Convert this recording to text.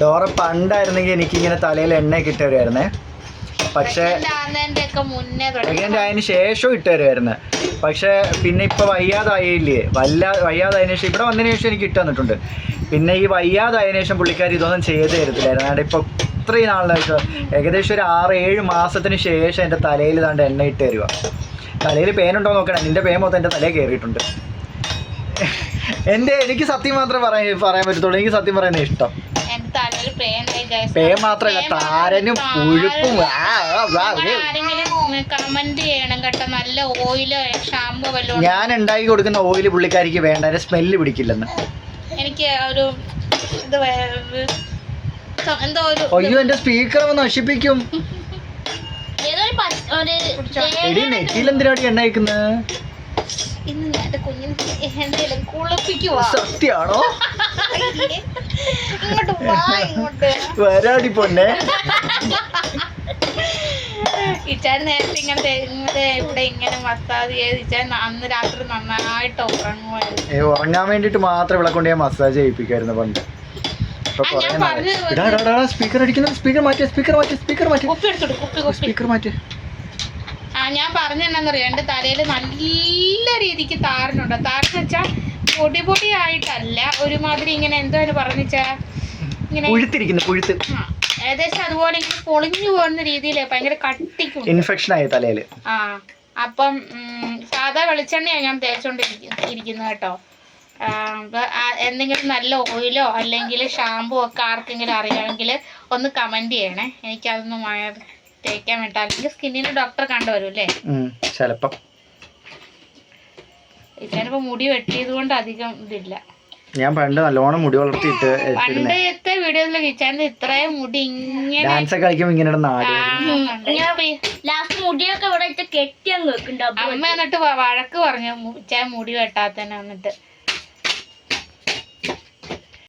Dora പണ്ടായിരുന്നെങ്കിൽ എനിക്ക് ഇങ്ങനെ തലയിൽ എണ്ണ ഇട്ട് വരുമായിരുന്നേ പക്ഷേ അതിന് ആയതിനു ശേഷം ഇട്ട് തരുമായിരുന്നു പക്ഷേ പിന്നെ ഇപ്പൊ വയ്യാതായില്ലേ? വല്ല വയ്യാതായതിനു ശേഷം ഇവിടെ വന്നതിന് ശേഷം എനിക്ക് ഇട്ട് തന്നിട്ടുണ്ട്. പിന്നെ ഈ വയ്യാതായതിനു ശേഷം പുള്ളിക്കാർ ഇതൊന്നും ചെയ്ത് തരത്തില്ലായിരുന്നു. അതുകൊണ്ട് ഇപ്പൊ ഇത്രയും നാളിലായിട്ട് ഏകദേശം ഒരു ആറ് ഏഴ് മാസത്തിന് ശേഷം എന്റെ തലയിൽ ഇതാണ്ട് എണ്ണ ഇട്ട് തരുക തലയിൽ പേനുണ്ടോ നോക്കണം. നിന്റെ പേൻ മൊത്തം എന്റെ തലയിൽ കയറിയിട്ടുണ്ട് എന്റെ എനിക്ക് സത്യം മാത്രമേ പറയാൻ പറയാൻ പറ്റത്തുള്ളൂ. എനിക്ക് സത്യം പറയുന്നത് ഇഷ്ടം. പേൻ മാത്രമല്ല താരനും പുഴുപ്പും. കമന്റ് ചെയ്യണം കേട്ടോ. നല്ല ഓയിലോ ഷാമ്പോ വല്ലതും ഞാൻ ഉണ്ടാക്കി കൊടുക്കുന്ന ഓയിൽ പുള്ളിക്കാരിക്ക് വേണ്ട. അതിന്റെ സ്മെല്ല് പിടിക്കില്ലെന്ന്. എനിക്ക് ഒരു ഇത് എന്തോ ഒരു അയ്യോ എന്റെ സ്പീക്കർ ഒന്ന് നശിപ്പിക്കും. ഒരു ഒരു കുടിച്ചോ. എടി നെറ്റിയിൽ എന്തിനാടി എണ്ണ അയക്കുന്നത് ഇന്ന് ഞാൻ എന്റെ കുഞ്ഞിന് എന്തെങ്കിലും കുളിപ്പിക്കുവാ. സത്യാണോ? ഇങ്ങോട്ട് വാ ഇങ്ങോട്ട്. വരാടി പൊന്നെ. ഇച്ചാൻ നേരത്തെ ഇങ്ങനെ ദേ- ഇങ്ങനെ ഇവിടെ ഇങ്ങനെ മസാജ് ചെയ്ത് ഇച്ചാൻ അന്ന് രാത്രി നന്നായിട്ട് ഉറങ്ങുമായിരുന്നു ഉറങ്ങാൻ വേണ്ടിട്ട് മാത്രം ഇവിടെ കൊണ്ട് ഞാൻ മസാജ് ചെയ്യിപ്പിക്കായിരുന്നു പണ്ട്. സ്പീക്കർ അടിക്കുന്നു സ്പീക്കർ മാറ്റിയ സ്പീക്കർ മാറ്റിയ സ്പീക്കർ മാറ്റി. കുപ്പി കുപ്പി കുപ്പി. സ്പീക്കർ മാറ്റി. ഞാൻ പറഞ്ഞെന്നറിയാം എന്റെ തലയിൽ നല്ല രീതിക്ക് താരനുണ്ട്. താരൻ വെച്ചാൽ പൊടി പൊടി ആയിട്ടല്ല ഒരുമാതിരി ഇങ്ങനെ എന്തോ പറഞ്ഞാ ഇങ്ങനെ പുഴുത്ത്. ഏകദേശം അതുപോലെ ഇങ്ങനെ പൊളിഞ്ഞു പോകുന്ന രീതിയിൽ ഭയങ്കര കട്ടിക്കും ഇൻഫെക്ഷൻ ആയി തലയിൽ. ആ അപ്പം സാധാ വെളിച്ചെണ്ണയാണ് ഞാൻ തേച്ചോണ്ടിരിക്കുന്നത് കേട്ടോ. എന്തെങ്കിലും നല്ല ഓയിലോ അല്ലെങ്കിൽ ഷാമ്പു ഒക്കെ ആർക്കെങ്കിലും അറിയാമെങ്കിൽ ഒന്ന് കമന്റ് ചെയ്യണേ. എനിക്കതൊന്നും തേക്കാൻ വേണ്ട അല്ലെങ്കിൽ സ്കിന്നിന് ഡോക്ടറെ കണ്ടുവരും അല്ലേ? ചിലപ്പം. ഇതിനിപ്പോ മുടി വെട്ടിയത് കൊണ്ട് അധികം ഇതില്ല. ഞാൻ പണ്ട് നല്ലോണം മുടി വളർത്തിയിട്ട് പണ്ടത്തെ വീഡിയോസിലൊക്കെ ഇച്ചാന്റെ ഇത്രയും മുടി ഇങ്ങനെ ഡാൻസ് ഒക്കെ കളിക്കുമ്പോൾ ഇങ്ങനെ ലാസ്റ്റ് മുടിയൊക്കെ ഇവിടെ കെട്ടിയാ കെട്ടി അങ്ങ് വെക്കും അമ്മ എന്നിട്ട് വഴക്ക് പറഞ്ഞു ഇച്ചാൻ മുടി വെട്ടാത്തന്നെ വന്നിട്ട്